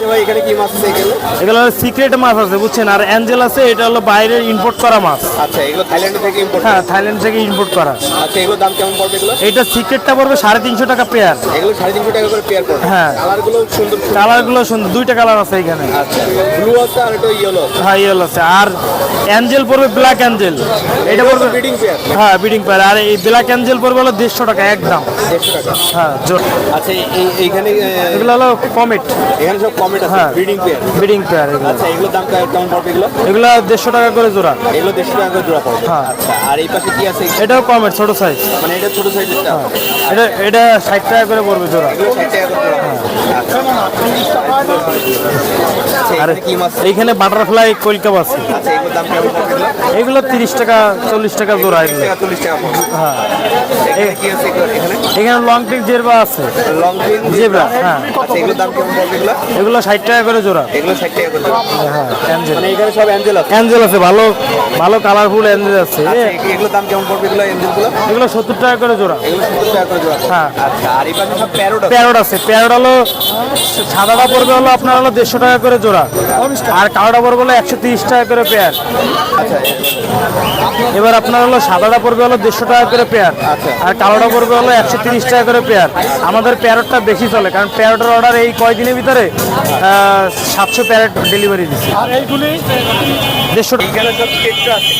আচ্ছা ভাই এখানে কি মাছ আছে এগুলো এগুলো সিক্রেট মাছ আছে বুঝছেন? আর অ্যাঞ্জেল আছে এটা হলো বাইরের ইম্পোর্ট করা মাছ। আচ্ছা এগুলো থাইল্যান্ড থেকে ইম্পোর্ট হ্যাঁ থাইল্যান্ড থেকে ইম্পোর্ট করা। আচ্ছা এগুলোর দাম কেমন পড়বে এগুলো? এইটা সিক্রেটটা পড়বে সাড়ে তিনশো টাকা পেয়ার এগুলো সাড়ে তিনশো টাকা করে পেয়ার পড়বে। হ্যাঁ। কালারগুলো সুন্দর কালারগুলো সুন্দর দুইটা কালার আছে এখানে। আচ্ছা ব্লু আছে আর একটা ইয়েলো হ্যাঁ ইয়েলো আছে। আর অ্যাঞ্জেল পড়বে ব্ল্যাক অ্যাঞ্জেল এটা পড়বে ব্রিডিং পেয়ার হ্যাঁ বিডিং পেয়ার আর এই ব্ল্যাক অ্যাঞ্জেল পড়বে হলো দেড়শো টাকা একদম। দেড়শো টাকা। হ্যাঁ আচ্ছা এইখানে এগুলো হলো কমেট এখানে সব আছে হ্যাঁ। ব্রিডিং পেয়ার বিডিং পেয়ার এগুলো। আচ্ছা এগুলোর দাম কেমন পড়বে এগুলো? এগুলো দেড়শো টাকা করে জোড়া। এগুলো দেড়শো টাকা করে জোড়া পড়বে। হ্যাঁ। আচ্ছা আর এই পাশে কি আছে? এটাও কমেট ছোট সাইজ মানে এটা ছোট সাইজেরটা এটা টাকা করে পড়বে জোড়া। টাকা করে। আচ্ছা আর কি মাছ? এইখানে বাটারফ্লাই কলকাপ আছে। আচ্ছা এগুলোর দাম কেমন পড়বে এগুলো? তিরিশ টাকা চল্লিশ টাকা জোড়া এগুলো। টাকা হ্যাঁ। এখানে কি আছে এখানে? এখানে লং টিক জেরবা আছে। লং পিন জেব্রা হ্যাঁ। আচ্ছা এগুলোর দাম কেমন পড়বে এগুলো? এগুলো ষাট টাকা করে জোড়া। এগুলো ষাট টাকা করে জোড়া। হ্যাঁ অ্যাঞ্জেল মানে এখানে সব অ্যাঞ্জেল আছে? অ্যাঞ্জেল আছে ভালো ভালো কালারফুল অ্যাঞ্জেল আছে। আচ্ছা এ- এগুলোর দাম কেমন পড়বে এগুলো অ্যাঞ্জেলগুলো এগুলো সত্তর টাকা করে জোড়া। এগুলো সত্তর টাকা করে জোড়া। হ্যাঁ। আচ্ছা আর এই পাশে সব প্যারোট আছে? প্যারোট আছে। প্যারোট হলো সাদাটা পড়বে হলো আপনার হলো দেড়শো টাকা করে জোড়া। আর কালোটা পড়বে হলো একশো তিরিশ টাকা করে পেয়ার আচ্ছা এবার আপনার হলো সাদাটা পড়বে হলো দেড়শো টাকা করে পেয়ার আচ্ছা। আর কালোটা পড়বে হলো একশো তিরিশ টাকা করে পেয়ার আমাদের প্যারটটা বেশি চলে কারণ প্যারটের অর্ডার এই কয়দিনের ভিতরে সাতশো প্যারেট ডেলিভারি দিচ্ছে আর এইগুলি দেড়শো এখানে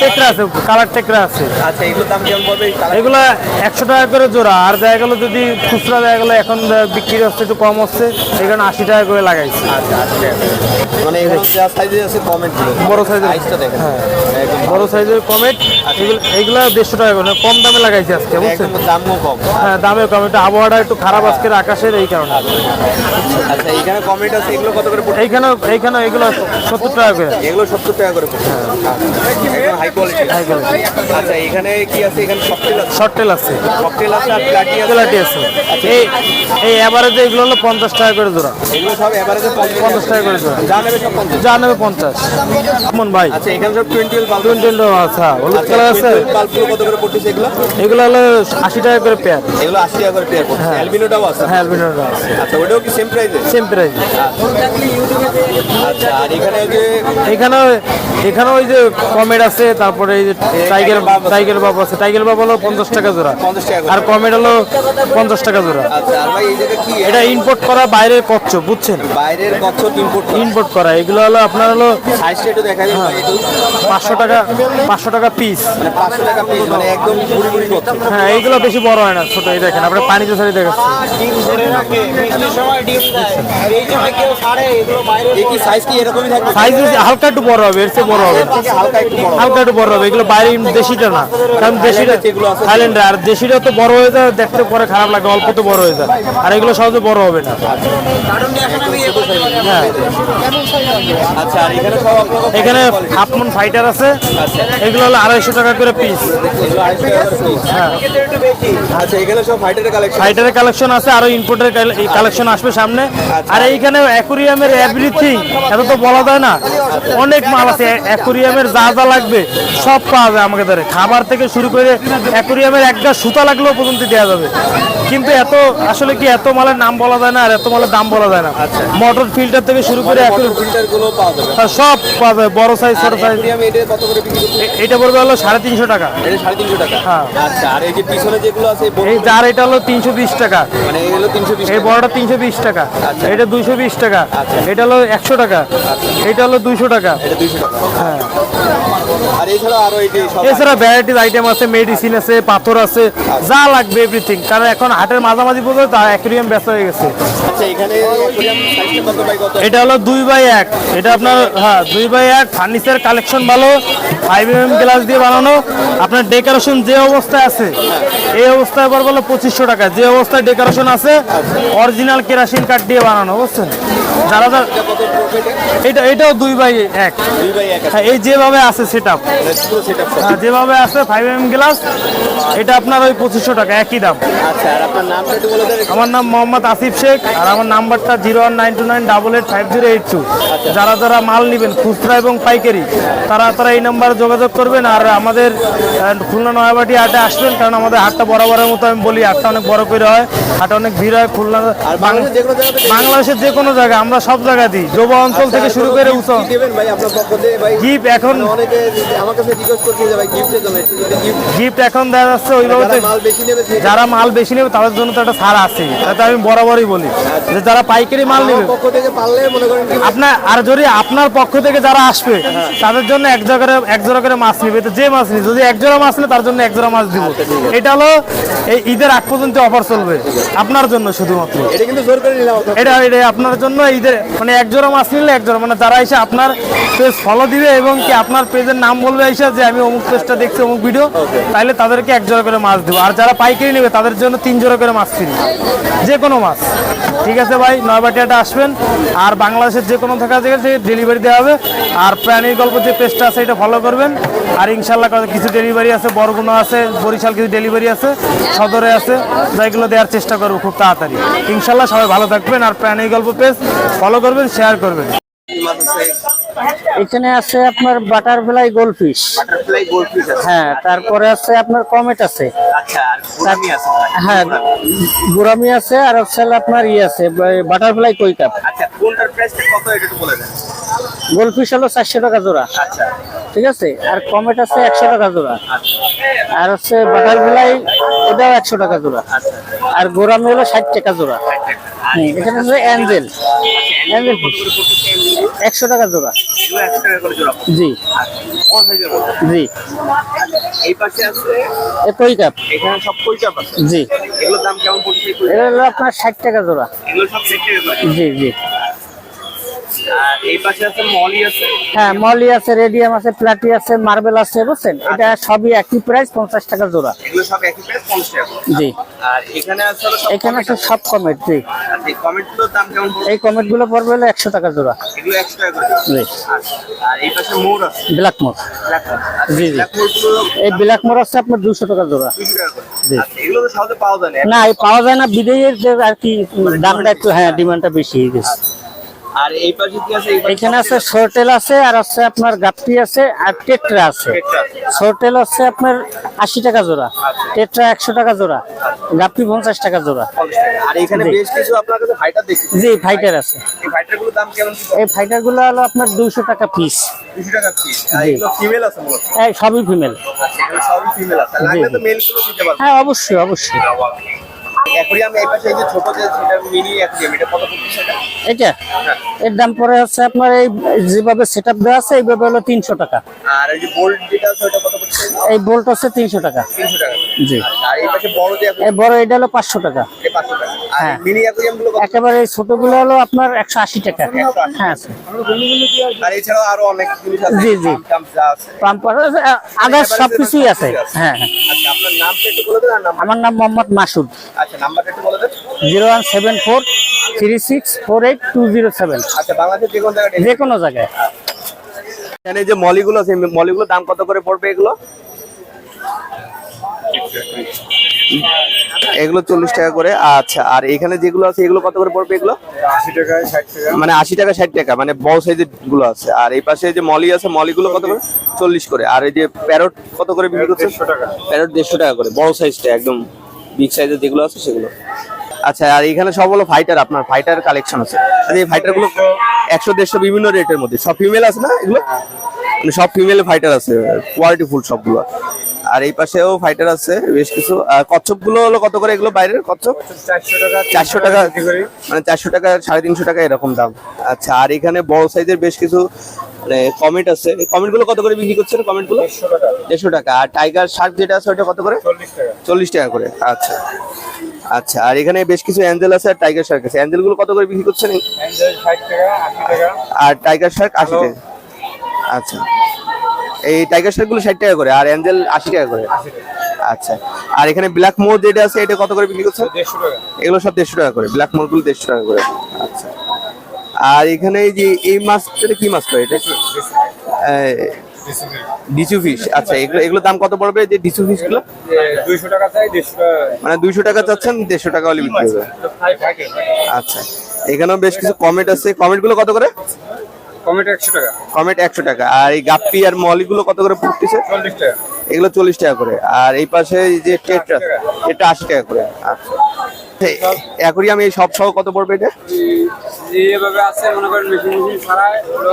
টেকরা আছে? কালার টেকরা আছে। আচ্ছা এগুলোর দাম কেমন পড়বে? এগুলো একশো টাকা করে জোড়া আর দেখা গেলো যদি খুচরা দেখা গেলো এখন বিক্রি হচ্ছে একটু কম হচ্ছে এই আশি টাকা করে লাগাইছে। আচ্ছা আচ্ছা মানে আছে কমেন্ট বড়। সাইজটা দেখেন। মানে বড় সাইজের কমেট এগুলো দেড়শো টাকা করে কম দামে লাগাইছে আজকে বুঝছেন? দামও কম। হ্যাঁ দামে কম একটু আবহাওয়াটা একটু খারাপ আজকের আকাশের এই কারণে। আচ্ছা এখানে কমেন্ট আছে এগুলো কত করে এইখানে এইখানে এগুলো সত্তর টাকা করে। এগুলো সত্তর টাকা করে একদম। আচ্ছা এখানে কি আছে এখানে ককটেল আছে শর্টটেল আছে এই এই এভারেজে এগুলো হলো পঞ্চাশ টাকা করে জোড়া এগুলো পঞ্চাশ টাকা করে যা নেবে পঞ্চাশ কেমন ভাই সব টোয়েন্টি আচ্ছা কালার আছে এগুলো এগুলো হলো আশি টাকা করে পেয়ার এগুলো আশি টাকা করে অ্যালবিনোটাও হ্যাঁ অ্যালবিনোটা আছে আচ্ছা ওটাও কি সেম প্রাইসে সেম প্রাইস আচ্ছা আর এখানে যে এখানে এখানে ওই যে কমেড আছে তারপরে এই যে টাইগার। টাইগার বাব আছে। টাইগার বাব হলো পঞ্চাশ টাকা জোড়া। আর কমেড হলো পঞ্চাশ টাকা জোড়া। আচ্ছা এটা ইম্পোর্ট করা বাইরের কচ্ছ বুঝছেন? বাইরের কচ্ছপ ইম্পোর্ট ইম্পোর্ট করা। এগুলো হলো আপনার হলো পাঁচশো টাকা পাঁচশো টাকা পিস মানে পিস মানে হ্যাঁ এইগুলো বেশি বড় হয় না ছোট এই দেখেন। আপনার পানিতে ছাড়ি দেখাচ্ছি সাইজ হালকা একটু বড় হবে এর চেয়ে বড় হবে। না। থেকে হালকা একটু বড় বড় হবে। এগুলো বাইরে দেশিটা না। কারণ দেশিটা থাইল্যান্ডে আর দেশিটা তো বড় হয়ে যায়, দেখতে পরে খারাপ লাগে, অল্প তো বড় হয়ে যায়। আর এগুলো সহজে বড় হবে না। হ্যাঁ। এখানে সব আপনার ফাইটার আছে। এগুলো হলো আড়াইশো টাকা করে পিস ফাইটারের কালেকশন আছে, আরও ইম্পোর্টের কালেকশন আসবে সামনে। আর এইখানে অ্যাকুরিয়ামের এভরিথিং এত তো বলা যায় না। অনেক মাল আছে অ্যাকুরিয়ামের যা যা লাগবে সব পাওয়া যায় আমাকে ধরে। খাবার থেকে শুরু করে অ্যাকুরিয়ামের একটা সুতা লাগলেও পর্যন্ত দেওয়া যাবে। কিন্তু এত আসলে কি এত মালের নাম বলা যায় না আর এত মালের দাম বলা যায় না। মোটর ফিল্টার থেকে শুরু করে পাওয়া যাবে। সব পাওয়া যায় বড় সাইজ ছোট সাইজ এটা পড়বে হলো সাড়ে তিনশো টাকা। হ্যাঁ। আচ্ছা যার এটা হলো তিনশো বিশ টাকা। মানে এই বড়টা তিনশো বিশ টাকা। আচ্ছা। এটা দুইশো বিশ টাকা। এটা হলো একশো টাকা। এটা হলো দুইশো টাকা। হ্যাঁ আর এছাড়া আরও এই যে এছাড়া ভ্যারাইটিস আইটেম আছে মেডিসিন আছে পাথর আছে যা লাগবে এভরিথিং কারণ এখন হাটের মাঝামাঝি পর্যন্ত তা অ্যাকুরিয়াম ব্যস্ত হয়ে গেছে। আচ্ছা এখানে এটা হলো দুই বাই এক। এটা আপনার হ্যাঁ দুই বাই এক। ফার্নিচার কালেকশন ভালো। ফাইভ এম গ্লাস দিয়ে বানানো। আপনার ডেকোরেশন যে অবস্থায় আছে এই অবস্থায় বলো পঁচিশশো টাকা। যে অবস্থায় ডেকোরেশন আছে অরিজিনাল কেরাসিন কাঠ দিয়ে বানানো বুঝছেন? যারা যারা এটা এটাও দুই বাই এক। হ্যাঁ এই যেভাবে আছে সেট আপ মানে পুরো সেটআপ হ্যাঁ, যেভাবে আছে ফাইভ এম গ্লাস এটা আপনার ওই পঁচিশশো টাকা একই দাম। আচ্ছা আমার নাম মোহাম্মদ আসিফ শেখ আর আমার নাম্বারটা zero one nine two nine double eight five zero eight two. যারা যারা মাল নেবেন খুচরা এবং পাইকারি তারা তারা এই নাম্বারে যোগাযোগ করবেন আর আমাদের খুলনা নয়াবাটি হাটে আসবেন কারণ আমাদের হাটটা বরাবরের মতো আমি বলি হাটটা অনেক বড় করে হয় হাটে অনেক ভিড় হয় খুলনা বাংলাদেশের যে কোনো জায়গায় আমরা সব জায়গায় দিই। যুব অঞ্চল থেকে শুরু করে উঁচু কি দেবেন ভাই আপনার পক্ষ থেকে? ভাই গিফট এখন মানে গিফট গিফট এখন দেখা যাচ্ছে ওইভাবে যারা মাল বেশি নেবে নেবে তাদের জন্য তো একটা ছাড় আছে। তাতে আমি বরাবরই বলি। যে যারা পাইকারি মাল নেবে আপনার আর যদি আপনার পক্ষ থেকে যারা আসবে তাদের জন্য এক জোড়া এক জোড়া করে মাছ নিবে। তো যে মাছ নিবে যদি এক জোড়া মাছ নেয় তার জন্য এক জোড়া মাছ দিব। এটা হলো এই ঈদের আগ পর্যন্ত অফার চলবে। আপনার জন্য শুধুমাত্র। এটা কিন্তু জোর করে নিলাম আপনার এটা এটা আপনার জন্য ঈদের মানে এক জোড়া মাছ নিলে এক জোড়া মানে যারা এসে আপনার পেজ ফলো দিবে এবং কি আপনার পেজের নাম বলবে এসে যে আমি অমুক পেজটা দেখছি অমুক ভিডিও তাহলে তাদেরকে এক জোড়া করে মাছ দেবো। আর যারা পাইকারি নেবে, তাদের জন্য তিন জোড়া করে মাছ কিনি। যে কোনো মাছ। ঠিক আছে ভাই? নয়বাটিয়াটা আসবেন। আর বাংলাদেশের যে কোনো থাকা জায়গায় থেকে ডেলিভারি দেওয়া হবে। আর প্রাণীর গল্প যে পেজটা আছে, এটা ফলো করবেন। আর ইনশাল্লাহ কিছু ডেলিভারি আছে, বরগুনা আছে, বরিশাল কিছু ডেলিভারি আছে, সদরে আছে। যেগুলো দেওয়ার চেষ্টা করব খুব তাড়াতাড়ি। ইনশাল্লাহ সবাই ভালো থাকবেন। আর প্রাণী গল্প পেজ ফলো করবেন শেয়ার করবেন। এখানে আছে আপনার বাটারফ্লাই গোলফিশ। হ্যাঁ তারপরে আছে আপনার কমেট আছে। আচ্ছা আর আছে হ্যাঁ গোরামি আছে আর হচ্ছে আপনার ইয়ে আছে বাটারফ্লাই কই কাপ? আচ্ছা কোনটার প্রাইসটা কত এটা বলে দেন। গোলফিশ হলো চারশো টাকা জোড়া। আচ্ছা। ঠিক আছে? আর কমেট আছে একশো টাকা জোড়া। আচ্ছা। আর হচ্ছে বাটারফ্লাই ওটাও একশো টাকা জোড়া। আচ্ছা আর গোরামি হলো ষাট টাকা জোড়া। এখানে আছে অ্যাঞ্জেল। অ্যাঞ্জেল একশো টাকা জোড়া। জি। জি। এই পাশে আছে? কই কাপ? এখানে সব কই চাপ আছে? জি। এগুলোর দাম কেমন পড়ছে আপনার ষাট টাকা জোড়া। এগুলো সব সেট টাকা জি জি। আর এই পাশে আছে মলি আছে? হ্যাঁ মলি আছে রেডিয়াম আছে প্লাটি আছে মার্বেল আছে বুঝছেন? এটা সবই একই প্রাইস টাকা জোড়া। এগুলো সব একই প্রাইস পঞ্চাশ টাকা জি। আর এখানে আছে সব এখানে আছে সব কমেট জি। এই কমেন্টগুলোর দাম কেমন এই কমেট পড়বে হলো একশো টাকা জোড়া। এগুলো একশো টাকা করে। জি। আচ্ছা আর এই পাশে মোর আছে? ব্ল্যাক মোর ব্ল্যাক মোর জি, জি। এই ব্ল্যাক মোর আছে আপনার টাকা জোড়া। দুশো টাকা করে। জি। আচ্ছা এগুলো তো সহজে পাওয়া যায় না। না এই পাওয়া যায় না বিদেশের আর কি দামটা একটু হ্যাঁ ডিমান্ডটা বেশি হয়ে গেছে। আর এই পাশে কি আছে? এখানে আছে সোরটেল আছে আর আছে আপনার গাপ্পি আছে আর টেট্রা আছে। সোরটেল আছে আপনার আশি টাকা জোড়া টেট্রা একশো টাকা জোড়া গাপ্পি পঞ্চাশ টাকা জোড়া। আর এখানে। বেশ কিছু আপনার কাছে ফাইটার দেখছি জি ফাইটার আছে। এই ফাইটারগুলোর দাম কেমন এই ফাইটারগুলো হলো আপনার দুশো টাকা পিস দুশো টাকা পিস এগুলো ফিমেল আছে এই সবই ফিমেল আচ্ছা সবই ফিমেল আছে। লাগলে তো মেলগুলো দিতে পারব। হ্যাঁ অবশ্যই অবশ্যই। অ্যাকোরিয়াম এই পাশে এই যে ছোট যে সেটা মিনি অ্যাকোরিয়াম এটা কত পড়ছে সেটা? এটা এর দাম পরে হচ্ছে আপনার এই যেভাবে সেট আপ দেওয়া আছে এইভাবে হলো তিনশো টাকা। আর এই যে বোল্ট যেটা আছে ওটা কত পড়ছে এই বোল্ট হচ্ছে তিনশো টাকা। তিনশো টাকা। জি। আর এই পাশে বড় যে এই বড় এটা হলো পাঁচশো টাকা। এটা পাঁচশো টাকা। আর হ্যাঁ। মিনি অ্যাকোরিয়ামগুলো একেবারে ছোটগুলো হলো আপনার একশো আশি টাকা। হ্যাঁ আর এছাড়াও আরও অনেক জিনিস আছে। জি, জি। পাম্প টাম্প যা আছে। আদার্স সব কিছুই আছে। হ্যাঁ হ্যাঁ। আচ্ছা আমার নাম মোহাম্মদ মাসুদ। আচ্ছা zero one seven four three six four eight two zero seven. আচ্ছা বাংলাদেশ যে কোনো জায়গায় যে কোনো জায়গায়। এখানে যে মলিগুলো আছে মলিগুলো দাম কত করে পড়বে এগুলো? এগুলো চল্লিশ টাকা করে আচ্ছা আর এখানে যেগুলো আছে এগুলো কত করে পড়বে এগুলো? আশি টাকা ষাট টাকা। মানে আশি টাকা ষাট টাকা মানে বড় সাইজেরগুলো আছে। আর এই পাশে যে মলি আছে মলিগুলো কত করে? চল্লিশ করে। আর এই যে প্যারট কত করে বিক্রি করছে প্যারট দেড়শো টাকা করে বড় সাইজটা একদম বিগ সাইজের যেগুলো আছে সেগুলো। আচ্ছা আর এখানে সব হলো ফাইটার আপনার ফাইটার কালেকশন আছে। আর এই ফাইটারগুলো একশো দেড়শো বিভিন্ন রেটের মধ্যে। সব ফিমেল আছে না এগুলো? মানে সব ফিমেল ফাইটার আছে কোয়ালিটি ফুল সবগুলো। আর এই পাশেও ফাইটার আছে বেশ কিছু। কচ্ছপগুলো হলো কত করে এগুলো বাইরের কচ্ছপ? চারশো টাকা। মানে চারশো টাকা সাড়ে তিনশো টাকা এরকম দাম। আচ্ছা আর এখানে বড় সাইজের বেশ কিছু মানে কমেন্ট আছে। কমেন্টগুলো কত করে বিক্রি করছেন কমেন্টগুলো দেড়শো টাকা। আর টাইগার শার্ক যেটা আছে ওটা কত করে? চল্লিশ টাকা। করে। আচ্ছা। আচ্ছা আর এখানে বেশ কিছু অ্যাঞ্জেল আছে আর টাইগার শার্ক আছে। অ্যাঞ্জেলগুলো কত করে বিক্রি করছেন আর টাইগার শার্ক আশি টাকা। আচ্ছা। এই টাইগার শার্কগুলো ষাট টাকা করে আর অ্যাঞ্জেল আশি টাকা করে। আচ্ছা আর এখানে ব্ল্যাক মোর যেটা আছে এটা কত করে বিক্রি টাকা। এগুলো সব দেড়শো টাকা করে ব্ল্যাক মোরগুলো দেড়শো টাকা করে। আচ্ছা আর এখানে এই যে এই মাছটা কি মাছ করে এটা ডিচু ফিশ আচ্ছা এগুলো এগুলোর দাম কত পড়বে যে ডিচু ফিশগুলো? দুইশো টাকা চাই মানে দুইশো টাকা চাচ্ছেন দেড়শো টাকা হলে বিক্রি হবে। আচ্ছা এখানেও বেশ কিছু কমেন্ট আছে। কমেন্টগুলো কত করে? টমেটো একশো টাকা। কমেন্ট একশো টাকা। আর এই গাপ্পি আর মলি গুলো কত করে পড়তেছে? টাকা। এগুলো চল্লিশ টাকা করে। আর এই পাশে এই যে টেট্রা এটা আশি টাকা করে। আচ্ছা। অ্যাকুরিয়াম এই সব সহ কত পড়বে এটা? এইভাবে আছে মনে করেন মেশিন মেশিন হলো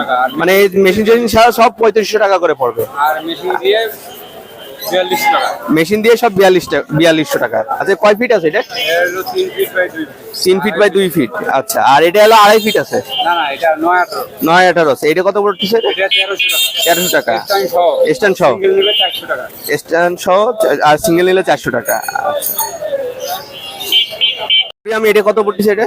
টাকা। মানে মেশিন টেশিন ছাড়া সব পঁয়ত্রিশশো টাকা করে পড়বে। আর মেশিন দিয়ে মেশিন দিয়ে সব বিয়াল্লিশ টাকা বিয়াল্লিশশো টাকা। আচ্ছা কয় ফিট আছে এটা? তিন ফিট বাই দুই ফিট। আচ্ছা আর এটা হলো আড়াই ফিট আছে? নয় আঠারো। আছে। এটা কত পড়তেছে তেরোশো টাকা। স্ট্যান্ড সহ। স্ট্যান্ড সহ আর সিঙ্গেল নিলে চারশো টাকা। আচ্ছা। আমি এটা কত পড়তেছে এটা?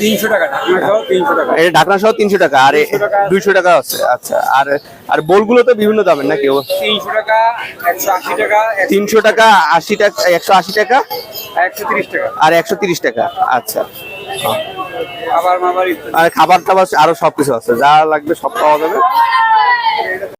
তিনশো টাকা ঢাকনা সহ তিনশো টাকা। এটা ঢাকনা সহ তিনশো টাকা আর 200 দুইশো টাকা আছে আচ্ছা। আর আর বোলগুলো তো বিভিন্ন দামের নাকি? তিনশো টাকা একশো আশি টাকা তিনশো টাকা আশি টাকা একশো আশি টাকা? একশো তিরিশ টাকা। আর একশো তিরিশ টাকা আচ্ছা। মাবার আর খাবার টাবার আরও সবকিছু আছে যা লাগবে সব পাওয়া যাবে।